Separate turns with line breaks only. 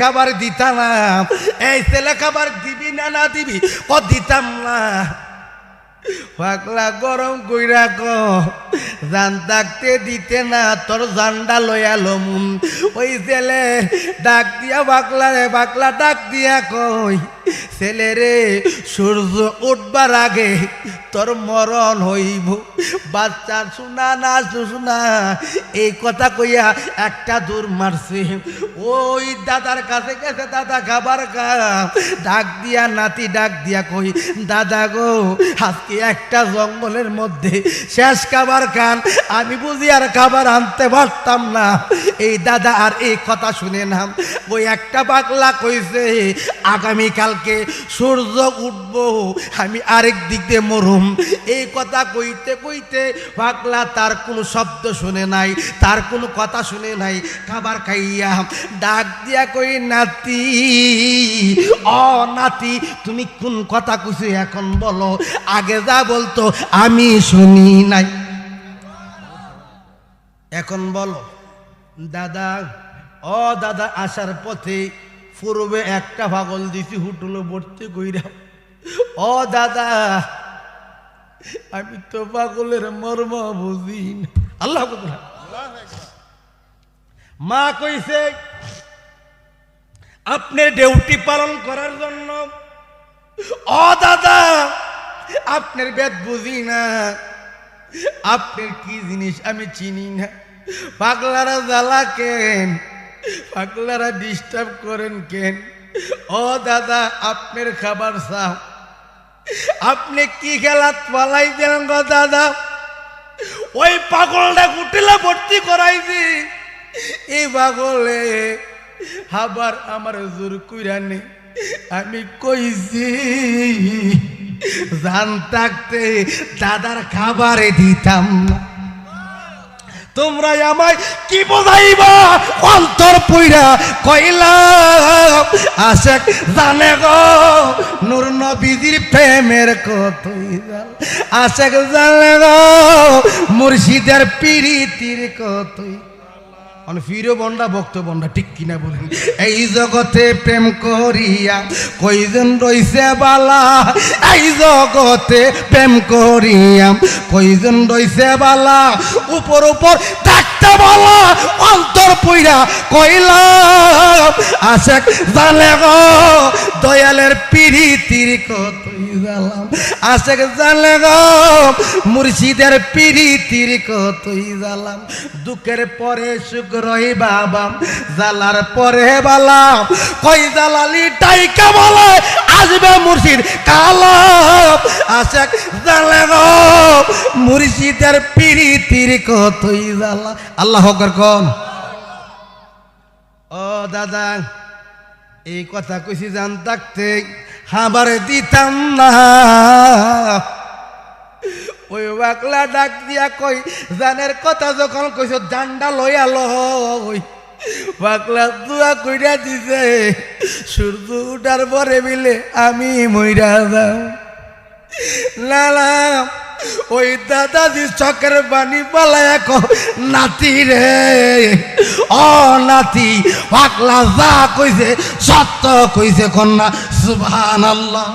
খাবার দিতাম। এই ছেলে খাবার দিবি না না দিবি? ক দিতাম না। পাগলা গরম কইরা জান ডাকতে দিতে না, তোর জানডা লয়ালো মুন ওই ছেলে ডাক দিয়া, বাকলা রে, বাকলা ডাক দিয়া কই, ছেলে রে, সূর্য উঠবার আগে তোর মরণ হইব। বাচ্চা শোনা না, শোনা, এই কথা কইয়া একটা দূর মারছে। ওই দাদার কাছে গেছে, দাদা খাবার খা। ডাক দিয়া, নাতি ডাক দিয়া কই, দাদা গো, আজকে একটা জঙ্গলের মধ্যে শেষ খাবার খান আমি বুঝি আর খাবার আনতে পারতাম না। এই দাদা আর এই কথা শুনে না ওই একটা বাকলা কইছে, আগামীকালকে সূর্য উঠবো, আমি আরেক দিক দিয়ে মরুম। এই কথা কইতে কইতে পাগলা তার কোনো শব্দ শুনে নাই, তার কোনো কথা শুনে নাই। খাবার খাইয়া ডাক দিয়া কই, নাতি, অ, নাতি, তুমি কোন কথা কইছো এখন বলো। আগে যা বলতো আমি শুনি নাই। এখন বলো, দাদা, ও দাদা, আসার পথে পূর্বে একটা পাগল দিছি, হুটুলো ভর্তি কইরা। ও দাদা, আমি তো পাগলের মর্ম বুঝি আল্লাহ মা কইছে আপনি ডিউটি পালন করার জন্য, ও দাদা, আপনার বেদ বুঝি না। আপনার কি জিনিস আমি চিনি না। পাগলারা জ্বালা কেন? পাগলারা ডিস্টার্ব করেন কেন? ও দাদা, আপনার খাবার চাও। আপনি কি খেলাত পালাই দেন গো দাদা? ওই পাগলটা কুটিলা ভর্তি করাইছি এই পাগলে আবার আমার জোর কুইরানি আমি কইছি, জান থাকতে দাদার খাবারে দিতাম না। তোমরা আমায় কি বোঝাইবা? অন্তর পুইরা কইলা আশেক জানে গো, নূর নবীজির প্রেমের কতই জাল। আশেক জানে গো, মুর্শিদের পিড়িতির কতই মানে ফিরো বন্ডা, ভক্ত বন্ডা, ঠিক কিনা বলেন। এই জগতে প্রেম করিয়া কইজন রইছে বালা? এই জগতে প্রেম করিয়া কইজন রইছে বালা? উপর উপর থাকতে বলা অন্তর পইরা কইলা আশেক জানে গো, দয়ালের পিরিতির কতই জালাম। আশেক জানে গো, মুর্শিদের পিরিতির কতই জালাম। দুঃখের পরে সুখ রই বাবাম, জালার পরে বালাম। কই জালালি টাইকা বলে আসবে মুর্শিদ। মুর্শিদের পিরিতির কতই জালা। আল্লাহ ও দাদা, এই কথা কইছি জান থাকতে খাবার দিতাম না। ওই বাকলা ডাক দিয়া কই, জানের কথা যখন কইছ ডান্ডা লইয়া লই। বাকলা দুয়া কইরা দিছে। সূর্য উঠার পরে মিলে আমি মইরা দাও লালা ওই দাদাজি চকের বাণী পালায় এক নাতি রে ও নাতি পাকলা যা কইছে, সত্য কইছে কন্যা সুবহান আল্লাহ